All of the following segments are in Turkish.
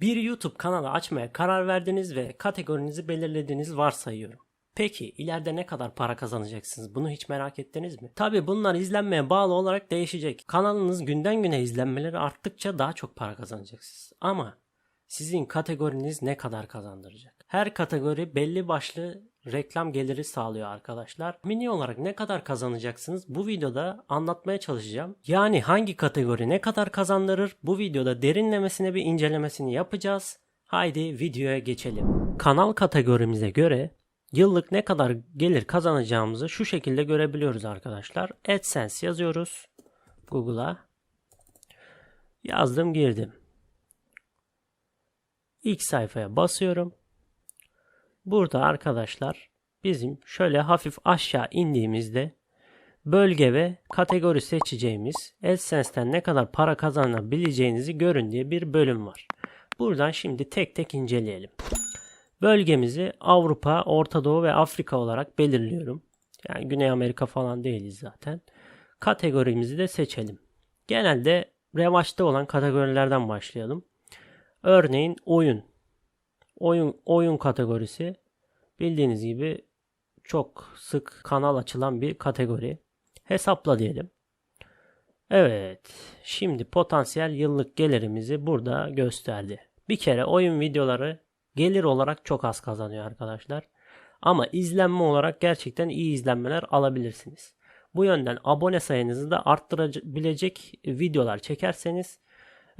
Bir YouTube kanalı açmaya karar verdiniz ve kategorinizi belirlediğiniz varsayıyorum. Peki ileride ne kadar para kazanacaksınız? Bunu hiç merak ettiniz mi? Tabi bunlar izlenmeye bağlı olarak değişecek. Kanalınız günden güne izlenmeleri arttıkça daha çok para kazanacaksınız. Ama sizin kategoriniz ne kadar kazandıracak? Her kategori belli başlı reklam geliri sağlıyor arkadaşlar. Mini olarak ne kadar kazanacaksınız bu videoda anlatmaya çalışacağım. Yani hangi kategori ne kadar kazandırır bu videoda derinlemesine bir incelemesini yapacağız. Haydi videoya geçelim. Kanal kategorimize göre yıllık ne kadar gelir kazanacağımızı şu şekilde görebiliyoruz arkadaşlar. AdSense yazıyoruz Google'a. Yazdım girdim. İlk sayfaya basıyorum. Burada arkadaşlar bizim şöyle hafif aşağı indiğimizde bölge ve kategori seçeceğimiz AdSense'ten ne kadar para kazanabileceğinizi görün diye bir bölüm var. Buradan şimdi tek tek inceleyelim. Bölgemizi Avrupa, Orta Doğu ve Afrika olarak belirliyorum. Yani Güney Amerika falan değiliz zaten. Kategorimizi de seçelim. Genelde revaçta olan kategorilerden başlayalım. Örneğin oyun. Oyun oyun kategorisi bildiğiniz gibi çok sık kanal açılan bir kategori. Hesapla diyelim. Evet, şimdi potansiyel yıllık gelirimizi burada gösterdi. Bir kere oyun videoları gelir olarak çok az kazanıyor arkadaşlar. Ama izlenme olarak gerçekten iyi izlenmeler alabilirsiniz. Bu yönden abone sayınızı da arttırabilecek videolar çekerseniz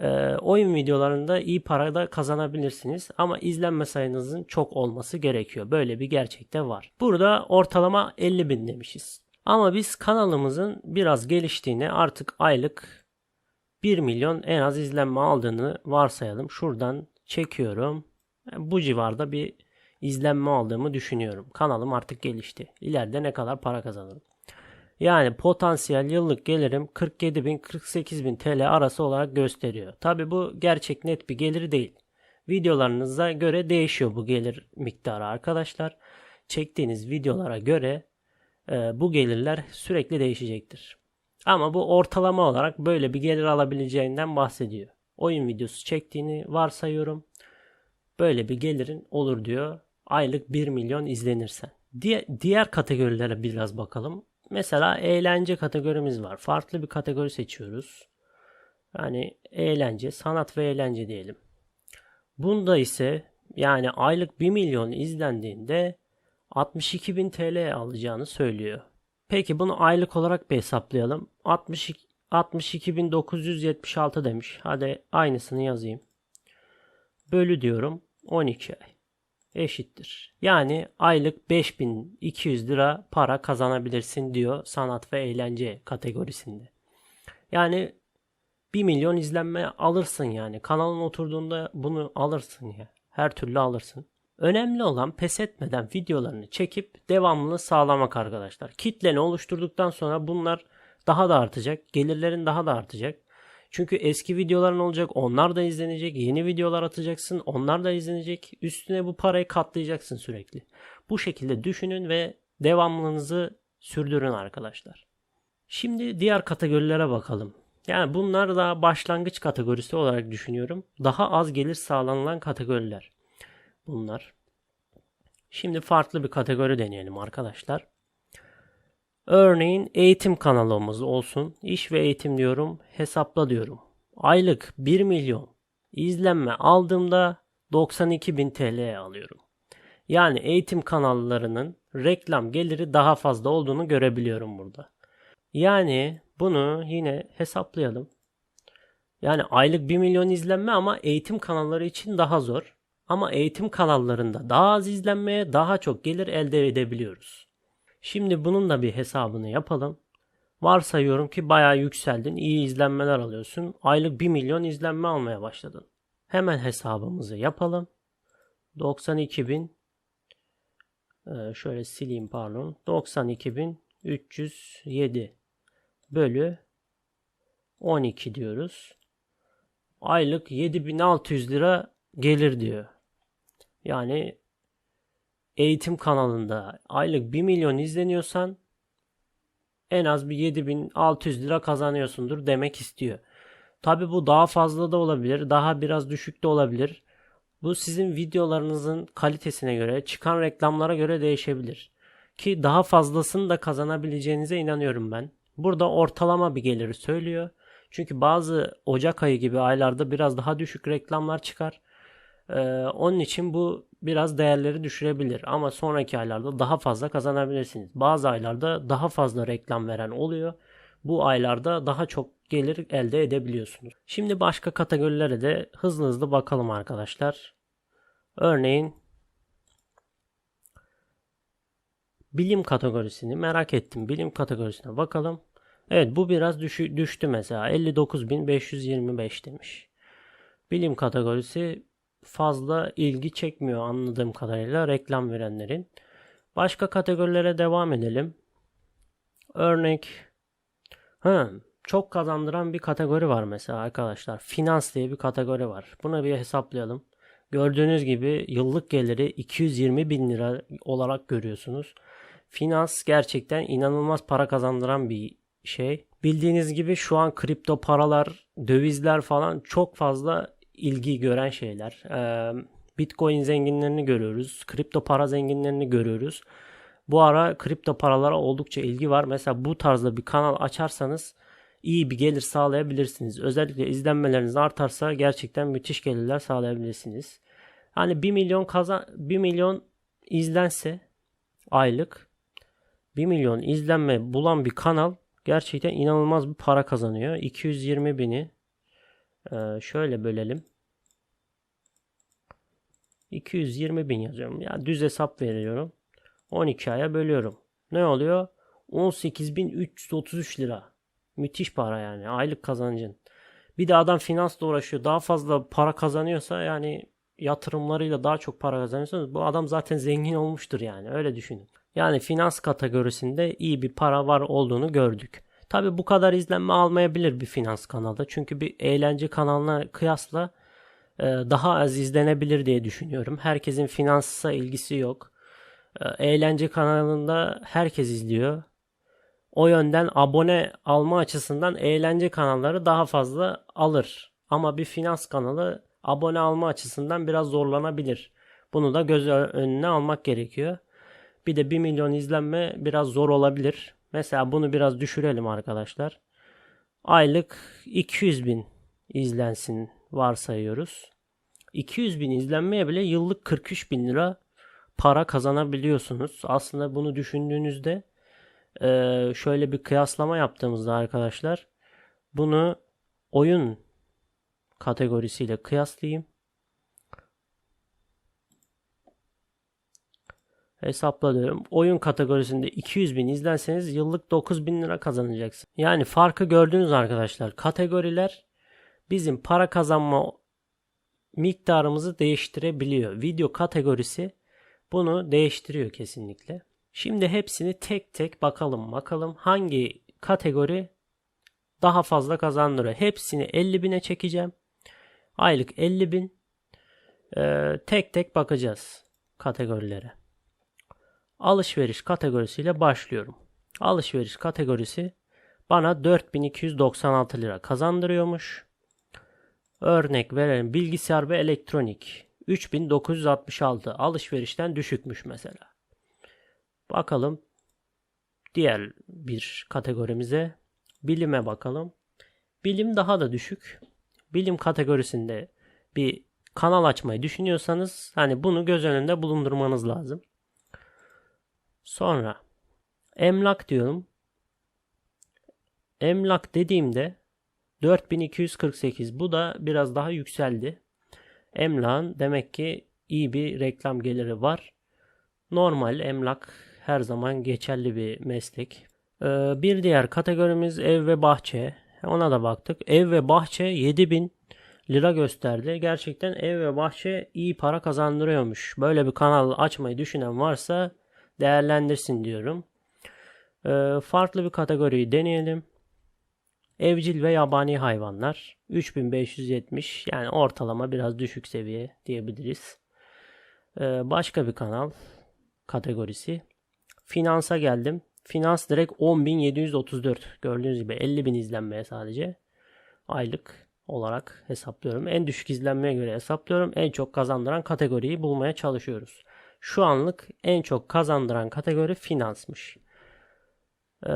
e, oyun videolarında iyi para da kazanabilirsiniz. Ama izlenme sayınızın çok olması gerekiyor. Böyle bir gerçek de var. Burada ortalama 50 bin demişiz. Ama biz kanalımızın biraz geliştiğini artık aylık 1 milyon en az izlenme aldığını varsayalım. Şuradan çekiyorum. Bu civarda bir izlenme aldığımı düşünüyorum. Kanalım artık gelişti. İleride ne kadar para kazanırım. Yani potansiyel yıllık gelirim 47 bin 48 bin TL arası olarak gösteriyor. Tabi bu gerçek net bir geliri değil. Videolarınıza göre değişiyor bu gelir miktarı arkadaşlar. Çektiğiniz videolara göre e, bu gelirler sürekli değişecektir. Ama bu ortalama olarak böyle bir gelir alabileceğinden bahsediyor. Oyun videosu çektiğini varsayıyorum. Böyle bir gelirin olur diyor. Aylık 1 milyon izlenirsen. Diğer, diğer kategorilere biraz bakalım. Mesela eğlence kategorimiz var. Farklı bir kategori seçiyoruz. Yani eğlence, sanat ve eğlence diyelim. Bunda ise yani aylık 1 milyon izlendiğinde 62 bin TL alacağını söylüyor. Peki bunu aylık olarak bir hesaplayalım. 62 62.976 demiş. Hadi aynısını yazayım. Bölü diyorum 12 ay eşittir. Yani aylık 5200 lira para kazanabilirsin diyor sanat ve eğlence kategorisinde. Yani 1 milyon izlenme alırsın yani. Kanalın oturduğunda bunu alırsın ya. Her türlü alırsın. Önemli olan pes etmeden videolarını çekip devamlılığı sağlamak arkadaşlar. Kitleni oluşturduktan sonra bunlar daha da artacak. Gelirlerin daha da artacak. Çünkü eski videoların olacak. Onlar da izlenecek. Yeni videolar atacaksın. Onlar da izlenecek. Üstüne bu parayı katlayacaksın sürekli. Bu şekilde düşünün ve devamlılığınızı sürdürün arkadaşlar. Şimdi diğer kategorilere bakalım. Yani bunlar da başlangıç kategorisi olarak düşünüyorum. Daha az gelir sağlanılan kategoriler. Bunlar. Şimdi farklı bir kategori deneyelim arkadaşlar. Örneğin eğitim kanalımız olsun. İş ve eğitim diyorum. Hesapla diyorum. Aylık 1 milyon izlenme aldığımda 92 bin TL alıyorum. Yani eğitim kanallarının reklam geliri daha fazla olduğunu görebiliyorum burada. Yani bunu yine hesaplayalım. Yani aylık 1 milyon izlenme ama eğitim kanalları için daha zor. Ama eğitim kanallarında daha az izlenmeye daha çok gelir elde edebiliyoruz. Şimdi bunun da bir hesabını yapalım. Varsayıyorum ki bayağı yükseldin, iyi izlenmeler alıyorsun. Aylık 1 milyon izlenme almaya başladın. Hemen hesabımızı yapalım. 92 bin e, şöyle sileyim pardon. 92.307 bölü 12 diyoruz. Aylık 7600 lira gelir diyor. Yani eğitim kanalında aylık 1 milyon izleniyorsan en az bir 7600 lira kazanıyorsundur demek istiyor. Tabi bu daha fazla da olabilir, daha biraz düşük de olabilir. Bu sizin videolarınızın kalitesine göre, çıkan reklamlara göre değişebilir. Ki daha fazlasını da kazanabileceğinize inanıyorum ben. Burada ortalama bir geliri söylüyor. Çünkü bazı Ocak ayı gibi aylarda biraz daha düşük reklamlar çıkar. Ee, onun için bu biraz değerleri düşürebilir ama sonraki aylarda daha fazla kazanabilirsiniz. Bazı aylarda daha fazla reklam veren oluyor. Bu aylarda daha çok gelir elde edebiliyorsunuz. Şimdi başka kategorilere de hızlı hızlı bakalım arkadaşlar. Örneğin bilim kategorisini merak ettim. Bilim kategorisine bakalım. Evet bu biraz düşü, düştü mesela. 59.525 demiş. Bilim kategorisi fazla ilgi çekmiyor anladığım kadarıyla reklam verenlerin. Başka kategorilere devam edelim. Örnek ha, çok kazandıran bir kategori var mesela arkadaşlar. Finans diye bir kategori var. Buna bir hesaplayalım. Gördüğünüz gibi yıllık geliri 220 bin lira olarak görüyorsunuz. Finans gerçekten inanılmaz para kazandıran bir şey. Bildiğiniz gibi şu an kripto paralar, dövizler falan çok fazla ilgi gören şeyler. Bitcoin zenginlerini görüyoruz. Kripto para zenginlerini görüyoruz. Bu ara kripto paralara oldukça ilgi var. Mesela bu tarzda bir kanal açarsanız iyi bir gelir sağlayabilirsiniz. Özellikle izlenmeleriniz artarsa gerçekten müthiş gelirler sağlayabilirsiniz. Hani 1 milyon kazan 1 milyon izlense aylık 1 milyon izlenme bulan bir kanal gerçekten inanılmaz bir para kazanıyor. 220 bini şöyle bölelim. 220 bin yazıyorum. Ya düz hesap veriyorum. 12 aya bölüyorum. Ne oluyor? 18.333 lira. Müthiş para yani. Aylık kazancın. Bir de adam finansla uğraşıyor. Daha fazla para kazanıyorsa yani yatırımlarıyla daha çok para kazanıyorsanız bu adam zaten zengin olmuştur yani. Öyle düşünün. Yani finans kategorisinde iyi bir para var olduğunu gördük. Tabi bu kadar izlenme almayabilir bir finans kanalı. Çünkü bir eğlence kanalına kıyasla daha az izlenebilir diye düşünüyorum. Herkesin finansa ilgisi yok. E, eğlence kanalında herkes izliyor. O yönden abone alma açısından eğlence kanalları daha fazla alır. Ama bir finans kanalı abone alma açısından biraz zorlanabilir. Bunu da göz önüne almak gerekiyor. Bir de 1 milyon izlenme biraz zor olabilir. Mesela bunu biraz düşürelim arkadaşlar. Aylık 200 bin izlensin varsayıyoruz. 200 bin izlenmeye bile yıllık 43 bin lira para kazanabiliyorsunuz. Aslında bunu düşündüğünüzde şöyle bir kıyaslama yaptığımızda arkadaşlar bunu oyun kategorisiyle kıyaslayayım. Hesapladım. Oyun kategorisinde 200 bin izlenseniz yıllık 9 bin lira kazanacaksın. Yani farkı gördünüz arkadaşlar. Kategoriler bizim para kazanma miktarımızı değiştirebiliyor. Video kategorisi bunu değiştiriyor kesinlikle. Şimdi hepsini tek tek bakalım bakalım hangi kategori daha fazla kazandırıyor. Hepsini 50 bine çekeceğim. Aylık 50 bin. Ee, tek tek bakacağız kategorilere. Alışveriş kategorisiyle başlıyorum. Alışveriş kategorisi bana 4296 lira kazandırıyormuş. Örnek verelim bilgisayar ve elektronik 3966 alışverişten düşükmüş mesela. Bakalım diğer bir kategorimize bilime bakalım. Bilim daha da düşük. Bilim kategorisinde bir kanal açmayı düşünüyorsanız hani bunu göz önünde bulundurmanız lazım. Sonra emlak diyorum. Emlak dediğimde 4248 bu da biraz daha yükseldi. Emlak'ın demek ki iyi bir reklam geliri var. Normal emlak her zaman geçerli bir meslek. Ee, bir diğer kategorimiz ev ve bahçe. Ona da baktık. Ev ve bahçe 7000 lira gösterdi. Gerçekten ev ve bahçe iyi para kazandırıyormuş. Böyle bir kanal açmayı düşünen varsa değerlendirsin diyorum. Ee, farklı bir kategoriyi deneyelim. Evcil ve yabani hayvanlar 3570 yani ortalama biraz düşük seviye diyebiliriz. Ee, başka bir kanal kategorisi. Finansa geldim. Finans direkt 10.734 gördüğünüz gibi 50.000 izlenmeye sadece aylık olarak hesaplıyorum. En düşük izlenmeye göre hesaplıyorum. En çok kazandıran kategoriyi bulmaya çalışıyoruz. Şu anlık en çok kazandıran kategori finansmış. Ee,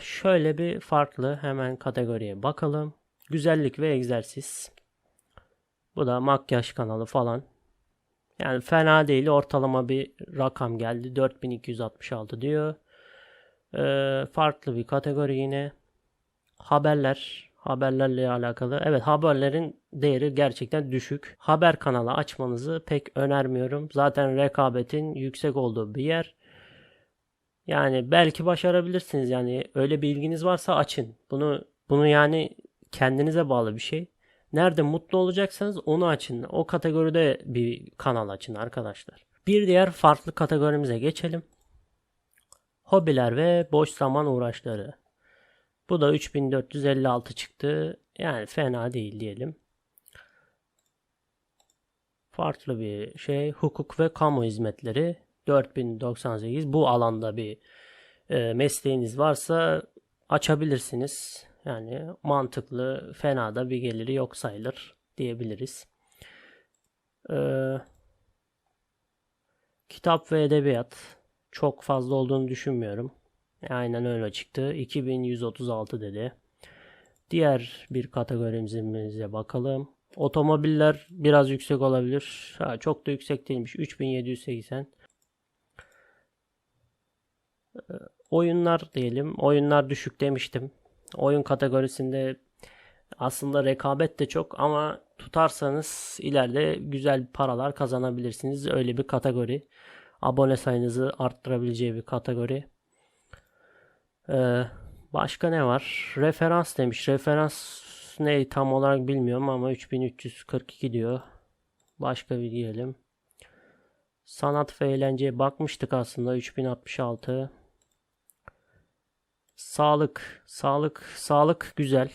şöyle bir farklı hemen kategoriye bakalım. Güzellik ve egzersiz. Bu da makyaj kanalı falan. Yani fena değil. Ortalama bir rakam geldi. 4266 diyor. Ee, farklı bir kategori yine. Haberler. Haberlerle alakalı. Evet haberlerin değeri gerçekten düşük. Haber kanalı açmanızı pek önermiyorum. Zaten rekabetin yüksek olduğu bir yer. Yani belki başarabilirsiniz. Yani öyle bir ilginiz varsa açın. Bunu bunu yani kendinize bağlı bir şey. Nerede mutlu olacaksanız onu açın. O kategoride bir kanal açın arkadaşlar. Bir diğer farklı kategorimize geçelim. Hobiler ve boş zaman uğraşları. Bu da 3456 çıktı. Yani fena değil diyelim. Farklı bir şey. Hukuk ve kamu hizmetleri 4098. Bu alanda bir e, mesleğiniz varsa açabilirsiniz. Yani mantıklı, fena da bir geliri yok sayılır diyebiliriz. Ee, kitap ve edebiyat çok fazla olduğunu düşünmüyorum. Aynen öyle çıktı. 2136 dedi. Diğer bir kategorimize bakalım. Otomobiller biraz yüksek olabilir. Ha, çok da yüksek değilmiş. 3780. Oyunlar diyelim. Oyunlar düşük demiştim. Oyun kategorisinde aslında rekabet de çok ama tutarsanız ileride güzel paralar kazanabilirsiniz. Öyle bir kategori. Abone sayınızı arttırabileceği bir kategori. Ee, başka ne var? Referans demiş. Referans ne tam olarak bilmiyorum ama 3342 diyor. Başka bir diyelim. Sanat ve eğlenceye bakmıştık aslında 3066. Sağlık, sağlık, sağlık güzel.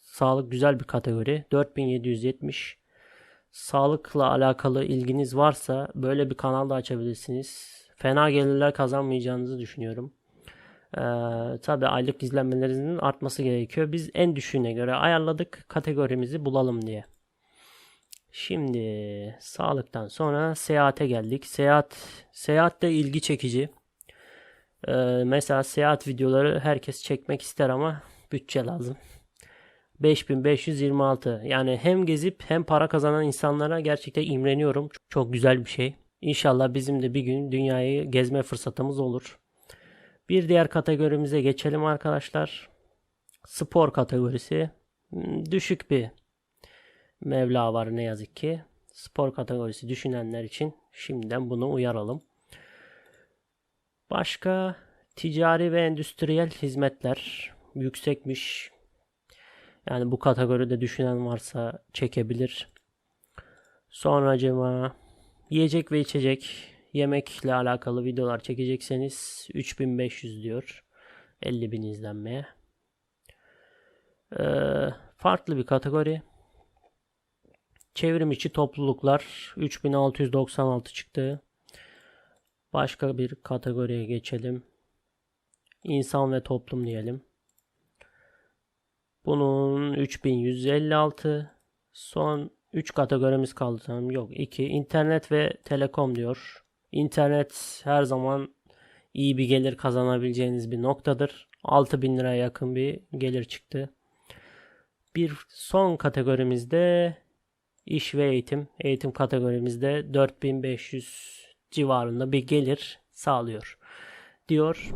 Sağlık güzel bir kategori. 4770. Sağlıkla alakalı ilginiz varsa böyle bir kanal da açabilirsiniz. Fena gelirler kazanmayacağınızı düşünüyorum. Ee, Tabi aylık izlenmelerinizin artması gerekiyor. Biz en düşüğüne göre ayarladık kategorimizi bulalım diye. Şimdi sağlıktan sonra seyahate geldik. Seyahat seyahat de ilgi çekici. Ee, mesela seyahat videoları herkes çekmek ister ama bütçe lazım. 5526 yani hem gezip hem para kazanan insanlara gerçekten imreniyorum. Çok, çok güzel bir şey. İnşallah bizim de bir gün dünyayı gezme fırsatımız olur. Bir diğer kategorimize geçelim arkadaşlar. Spor kategorisi. Hmm, Düşük bir mevla var ne yazık ki. Spor kategorisi düşünenler için şimdiden bunu uyaralım. Başka ticari ve endüstriyel hizmetler yüksekmiş. Yani bu kategoride düşünen varsa çekebilir. Sonracıma yiyecek ve içecek yemekle alakalı videolar çekecekseniz 3500 diyor. 50.000 izlenmeye. Ee, farklı bir kategori. Çevrim içi topluluklar 3696 çıktı. Başka bir kategoriye geçelim. İnsan ve toplum diyelim. Bunun 3156. Son 3 kategorimiz kaldı sanırım. Yok 2. İnternet ve telekom diyor. İnternet her zaman iyi bir gelir kazanabileceğiniz bir noktadır. 6000 liraya yakın bir gelir çıktı. Bir son kategorimizde iş ve eğitim. Eğitim kategorimizde 4500 civarında bir gelir sağlıyor diyor.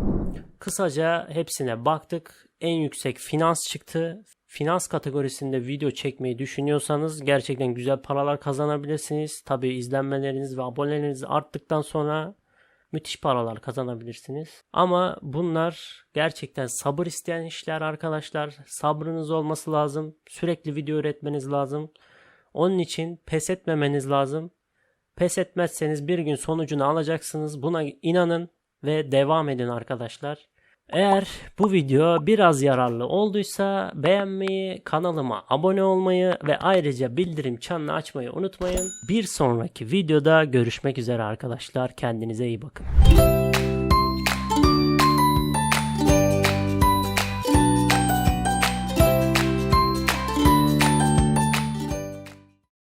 Kısaca hepsine baktık. En yüksek finans çıktı. Finans kategorisinde video çekmeyi düşünüyorsanız gerçekten güzel paralar kazanabilirsiniz. Tabi izlenmeleriniz ve aboneleriniz arttıktan sonra müthiş paralar kazanabilirsiniz. Ama bunlar gerçekten sabır isteyen işler arkadaşlar. Sabrınız olması lazım. Sürekli video üretmeniz lazım. Onun için pes etmemeniz lazım. Pes etmezseniz bir gün sonucunu alacaksınız. Buna inanın ve devam edin arkadaşlar. Eğer bu video biraz yararlı olduysa beğenmeyi, kanalıma abone olmayı ve ayrıca bildirim çanını açmayı unutmayın. Bir sonraki videoda görüşmek üzere arkadaşlar. Kendinize iyi bakın.